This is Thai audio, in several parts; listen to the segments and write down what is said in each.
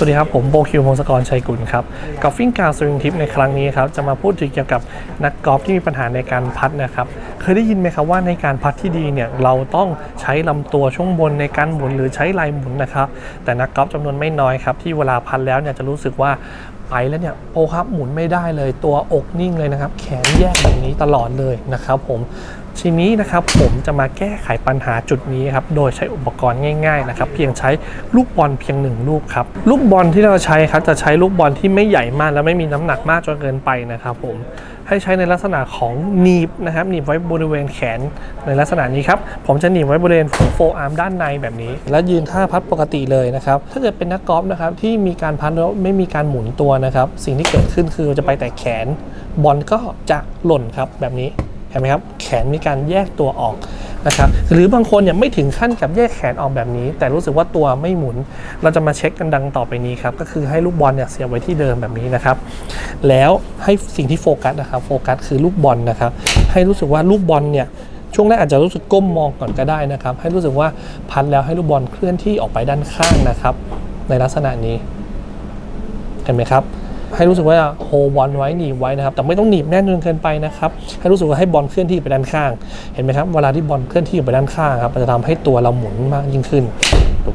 สวัสดีครับ ผมโบคิวพงศกรชัยกุลครับกอล์ฟฟิ้งการสวิงทิปในครั้งนี้ครับจะมาพูดถึงเกี่ยวกับนักกอล์ฟที่มีปัญหาในการพัดนะครับ เคยได้ยินไหมครับว่าในการพัดที่ดีเนี่ยเราต้องใช้ลำตัวช่วงบนในการหมุนหรือใช้ลายหมุนนะครับ แต่นักกอล์ฟจำนวนไม่น้อยครับที่เวลาพัดแล้วเนี่ยจะรู้สึกว่าไปแล้วเนี่ยโอ้ครับหมุนไม่ได้เลยตัวอกนิ่งเลยนะครับ แขนแยกแบบนี้ตลอดเลยนะครับผม ทีนี้นะครับผมจะมาแก้ไขปัญหาจุดนี้ครับโดยใช้อุปกรณ์ง่ายๆนะครับเพียงใช้ลูกบอลเพียงหนึ่งลูกครับลูกบอลที่เราใช้ครับจะใช้ลูกบอลที่ไม่ใหญ่มากและไม่มีน้ำหนักมากจนเกินไปนะครับผมให้ใช้ในลักษณะของหนีบนะครับหนีบไว้บริเวณแขนในลักษณะนี้ครับผมจะหนีบไว้บริเวณของโฟอาร์มด้านในแบบนี้ และยืนท่าพัดปกติเลยนะครับถ้าเกิดเป็นนักกอล์ฟนะครับที่มีการพัดแล้วไม่มีการหมุนตัวนะครับสิ่งที่เกิดขึ้นคือจะไปแต่แขนบอลก็จะหล่นครับแบบนี้ เห็นไหมครับแขนมีการแยกตัวออกนะครับหรือบางคนเนี่ยไม่ถึงขั้นกับแยกแขนออกแบบนี้ แต่รู้สึกว่าตัวไม่หมุน เราจะมาเช็คกันดังต่อไปนี้ครับก็คือให้ลูกบอลเนี่ยเสียบไว้ที่เดิมแบบนี้นะครับ แล้วให้สิ่งที่โฟกัสนะครับโฟกัสคือลูกบอลนะครับให้รู้สึกว่าลูกบอลเนี่ยช่วงแรกอาจจะรู้สึกก้มมองก่อนก็ได้นะครับ ให้รู้สึกว่าพันแล้วให้ลูกบอลเคลื่อนที่ออกไปด้านข้างนะครับ ในลักษณะนี้เห็นไหมครับ ให้รู้สึกว่าโฮบอลไว้หนีบไว้นะครับ แต่ไม่ต้องหนีบแน่นจนเกินไปนะครับ ให้รู้สึกว่าให้บอลเคลื่อนที่ไปด้านข้าง เห็นไหมครับ เวลาที่บอลเคลื่อนที่ไปด้านข้างครับ มันจะทำให้ตัวเราหมุนมากยิ่งขึ้น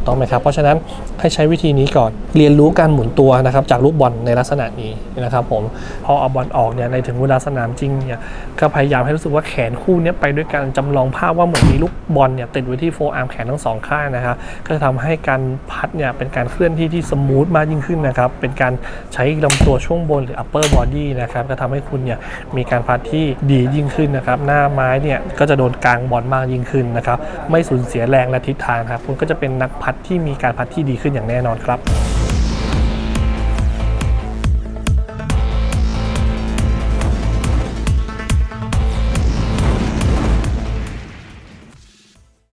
ต้องไหมครับ เพราะฉะนั้นให้ใช้วิธีนี้ก่อน เรียนรู้การหมุนตัวนะครับจากลูกบอลในลักษณะนี้นะครับผม พอเอาบอลออกเนี่ยในถึงเวลาสนามจริงเนี่ยก็พยายามให้รู้สึกว่าแขนคู่นี้ไปด้วยกันจำลองภาพว่าเหมือนมีลูกบอลเนี่ยติดไว้ที่โฟอาร์มแขนทั้งสองข้างนะครับ ก็จะทำให้การพัดเนี่ยเป็นการเคลื่อนที่ที่สมูทมากยิ่งขึ้นนะครับ เป็นการใช้ลำตัวช่วงบนหรือ upper body นะครับ ก็ทำให้คุณเนี่ยมีการพัดที่ดียิ่งขึ้นนะครับ หน้าไม้เนี่ยก็จะโดนกลางบอลมากยิ่งขึ้นนะครับ ไม่สูญเสียแรงและทิศทางครับ คุณก็จะเป็นนักพัดที่มีการพัดที่ดีขึ้นอย่างแน่นอนครับ